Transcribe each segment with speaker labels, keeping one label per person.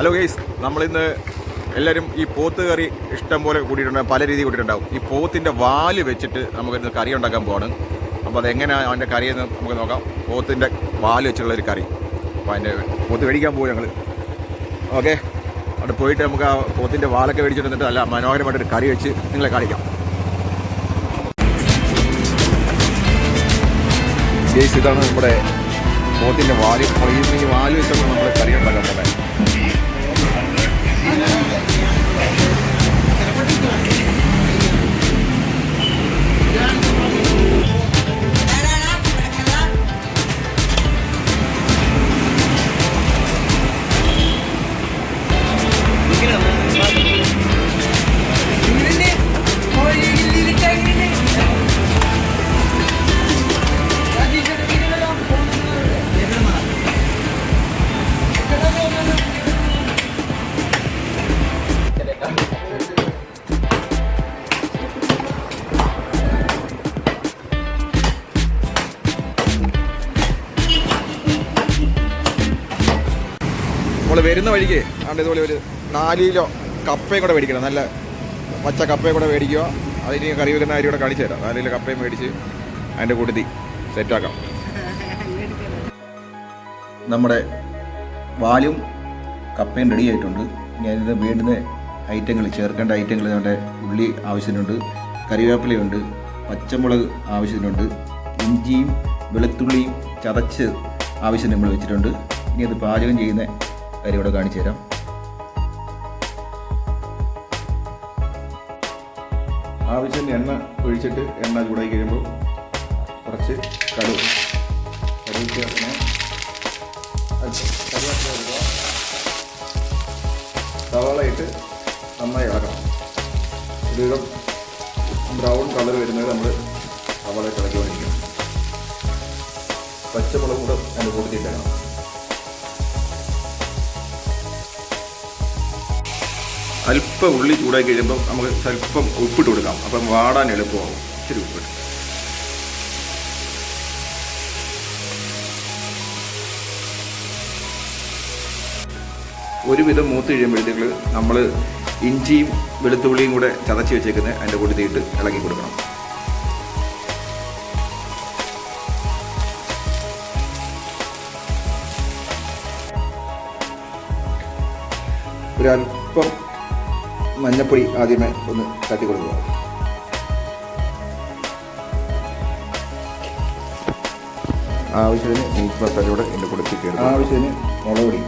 Speaker 1: Hello guys നമ്മളിന്ന് എല്ലാവരും ഈ പോത്ത് കറി ഇഷ്ടം പോലെ കൂടിയിട്ടുണ്ട് പല രീതിയിൽ കൂട്ടിയിട്ടുണ്ടാവും ഈ പോത്തിന്റെ വാൽ വെച്ചിട്ട് നമുക്കിന്ന് കറി ഉണ്ടാക്കാൻ പോവാണ്. അപ്പോൾ അതെങ്ങനെയാണ് അവന്റെ കറിയെന്ന് നമുക്ക് നോക്കാം. പോത്തിന്റെ വാൽ വെച്ചുള്ള ഒരു കറി. അപ്പോൾ അതിന്റെ പോത്ത് മേടിക്കാൻ പോകും ഞങ്ങൾ ഓക്കെ അവിടെ പോയിട്ട് നമുക്ക് ആ പോത്തിന്റെ വാലൊക്കെ മേടിച്ചിട്ട് വന്നിട്ട് നല്ല മനോഹരമായിട്ടൊരു കറി വെച്ച് നിങ്ങളെ കാണിക്കാം. ഗേസ് ഇതാണ് നമ്മുടെ പോത്തിന്റെ വാൽ. ഈ വാൽ വെച്ചാണ് നമ്മൾ കറി ഉണ്ടാക്കാൻ പോകുന്നത് നമ്മൾ വരുന്ന വഴിക്ക് അതുകൊണ്ട് ഇതുപോലെ ഒരു നാല് കിലോ കപ്പയും കൂടെ മേടിക്കണം. നല്ല പച്ച കപ്പയും കൂടെ മേടിക്കുക. അതിന് കറി വെക്കുന്ന അരി കൂടെ കാണിച്ചു തരാം. നാല് കിലോ കപ്പയും മേടിച്ച് അതിന്റെ കൂട്ടത്തിൽ സെറ്റാക്കാം നമ്മുടെ വാലും കപ്പയും റെഡി ആയിട്ടുണ്ട്. ഇനി അതിന് വേണ്ടുന്ന ഐറ്റങ്ങൾ ചേർക്കേണ്ട ഐറ്റങ്ങൾ നമ്മുടെ ഉള്ളി ആവശ്യത്തിനുണ്ട് കറിവേപ്പിലയുണ്ട് പച്ചമുളക് ആവശ്യത്തിനുണ്ട് ഇഞ്ചിയും വെളുത്തുള്ളിയും ചതച്ച് ആവശ്യം നമ്മൾ വെച്ചിട്ടുണ്ട്. ഇനി അത് പാചകം ചെയ്യുന്ന കാര്യം ഇവിടെ കാണിച്ചു തരാം. ആവശ്യത്തിന് എണ്ണ ഒഴിച്ചിട്ട് എണ്ണ ചൂടായി കഴിയുമ്പോൾ കുറച്ച് കടു കടുക് ചേർക്കണം കറിവേപ്പില ഇടുക. സവാള ഇട്ട് നന്നായി ഇളക്കണം. ഇതിലും ബ്രൗൺ കളർ വരുന്നത് നമ്മൾ സവാള ഇട്ട് ഇളക്കിക്കൊണ്ടിരിക്കണം പച്ചമുളക് കൂടെ അതിന്റെ കൂട്ടത്തിയിട്ടണം അല്പം ഉള്ളി ചൂടാക്കി കഴിയുമ്പോൾ നമുക്ക് സ്വല്പം ഉപ്പിട്ട് കൊടുക്കാം. അപ്പം വാടാൻ എളുപ്പമാകും ഇച്ചിരി ഉപ്പിട്ട് ഒരുവിധം മൂത്ത് കഴിയുമ്പോഴത്തേക്ക് നമ്മൾ ഇഞ്ചിയും വെളുത്തുള്ളിയും കൂടെ ചതച്ച് വെച്ചേക്കുന്നത് അതിന്റെ കൂട്ടത്തിയിട്ട് ഇളക്കി കൊടുക്കണം. ഒരല്പം മഞ്ഞപ്പൊടി ആദ്യമേ ഒന്ന് തട്ടി കൊടുക്കുക ആവശ്യത്തിന് മീറ്റ് മസാലയോടെ എന്റെ കൂടെ ചിക്കൻ ആവശ്യത്തിന് മുളക് പൊടി.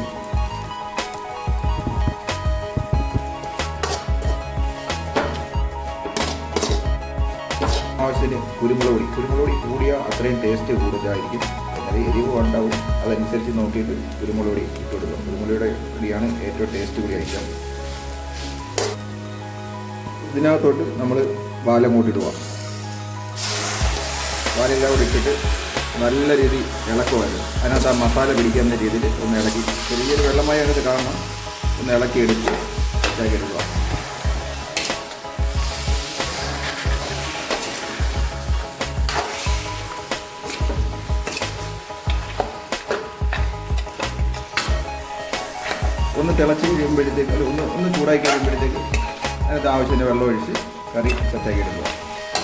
Speaker 1: ആവശ്യത്തിന് കുരുമുളക് പൊടി. കുരുമുളക് പൊടി കൂടിയാൽ അത്രയും ടേസ്റ്റ് കൂടുതലായിരിക്കും. അത് എരിവ് ഉണ്ടാവും അതനുസരിച്ച് നോക്കിയിട്ട് കുരുമുളക് പൊടി ഇട്ട് കൊടുക്കും പൊടിയാണ് ഏറ്റവും ടേസ്റ്റ് കൂടി ഐറ്റം ഇതിനകത്തോട്ട് നമ്മൾ വാലം പോകാം വാലെല്ലാം കൂടി ഇട്ടിട്ട് നല്ല രീതി ഇളക്കുമായിരുന്നു അതിനകത്ത് ആ മസാല പിടിക്കുന്ന രീതിയിൽ ഒന്ന് ഇളക്കി ചെറിയൊരു വെള്ളമായി അതിനകത്ത് കാണണം. ഒന്ന് ഇളക്കി എടുത്ത് ഇതാക്കി എടുക്കുക. ഒന്ന് തിളച്ച് കഴിയുമ്പോഴത്തേക്ക് ഒന്ന് ഒന്ന് ചൂടാക്കി കഴിയുമ്പോഴത്തേക്ക് അതിനകത്ത് ആവശ്യത്തിന് വെള്ളം ഒഴിച്ച് കറി സെറ്റാക്കി എടുക്കുക.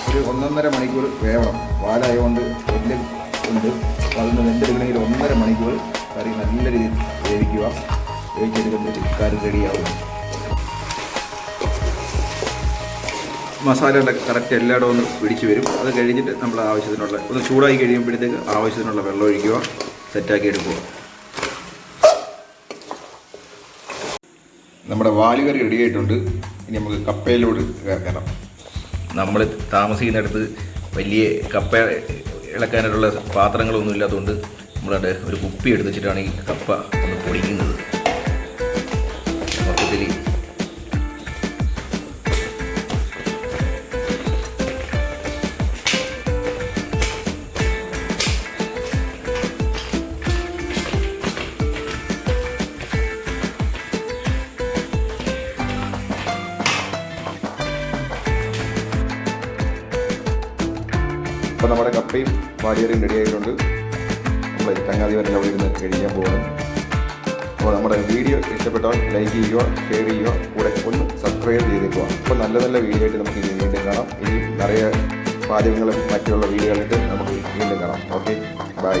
Speaker 1: ഒരു ഒന്നൊന്നര മണിക്കൂർ വേവണം. പാലായതുകൊണ്ട് എല്ല് ഉണ്ട്. അപ്പോൾ അതൊന്ന് വെന്തെടുക്കണമെങ്കിൽ ഒന്നര മണിക്കൂർ കറി നല്ല രീതിയിൽ വേവിക്കുക. വേവിച്ചെടുക്കുമ്പോഴത്തേക്ക് കറി റെഡിയാവും മസാല കറക്റ്റ് എല്ലായിടവും ഒന്ന് പിടിച്ച് വരും. അത് കഴിഞ്ഞിട്ട് നമ്മൾ ആവശ്യത്തിനുള്ള ഒന്ന് ചൂടായി കഴിയുമ്പോഴത്തേക്ക് ആവശ്യത്തിനുള്ള വെള്ളം ഒഴിക്കുക. സെറ്റാക്കി എടുക്കുക. നമ്മുടെ വാലുകറി റെഡി ആയിട്ടുണ്ട്. ഇനി നമുക്ക് കപ്പയിലോട് കയറണം നമ്മൾ താമസിക്കുന്നിടത്ത് വലിയ കപ്പ ഇളക്കാനായിട്ടുള്ള പാത്രങ്ങളൊന്നും ഇല്ലാത്തതുകൊണ്ട് നമ്മളവിടെ ഒരു കുപ്പി എടുത്ത് വെച്ചിട്ടാണ് ഈ കപ്പ ഒന്ന് പൊടിക്കുന്നത് മൊത്തത്തിൽ അപ്പോൾ നമ്മുടെ കപ്പയും വാടിയറിയും റെഡി ആയിട്ടുണ്ട്. നമ്മൾ ചങ്ങാതി വരെ അവിടെ ഇരുന്ന് കഴിക്കാൻ പോകുന്നത് അപ്പോൾ നമ്മുടെ വീഡിയോ ഇഷ്ടപ്പെട്ടാൽ ലൈക്ക് ചെയ്യുക ഷെയർ ചെയ്യുക കൂടെ ഒന്ന് സബ്സ്ക്രൈബ് ചെയ്തേക്കുക. അപ്പോൾ നല്ല നല്ല വീഡിയോ ആയിട്ട് നമുക്ക് ഇനി വീണ്ടും കാണാം. ഇനി നിറയെ പാചകങ്ങളും മറ്റുള്ള വീഡിയോകളായിട്ട് നമുക്ക് വീണ്ടും കാണാം. Okay bye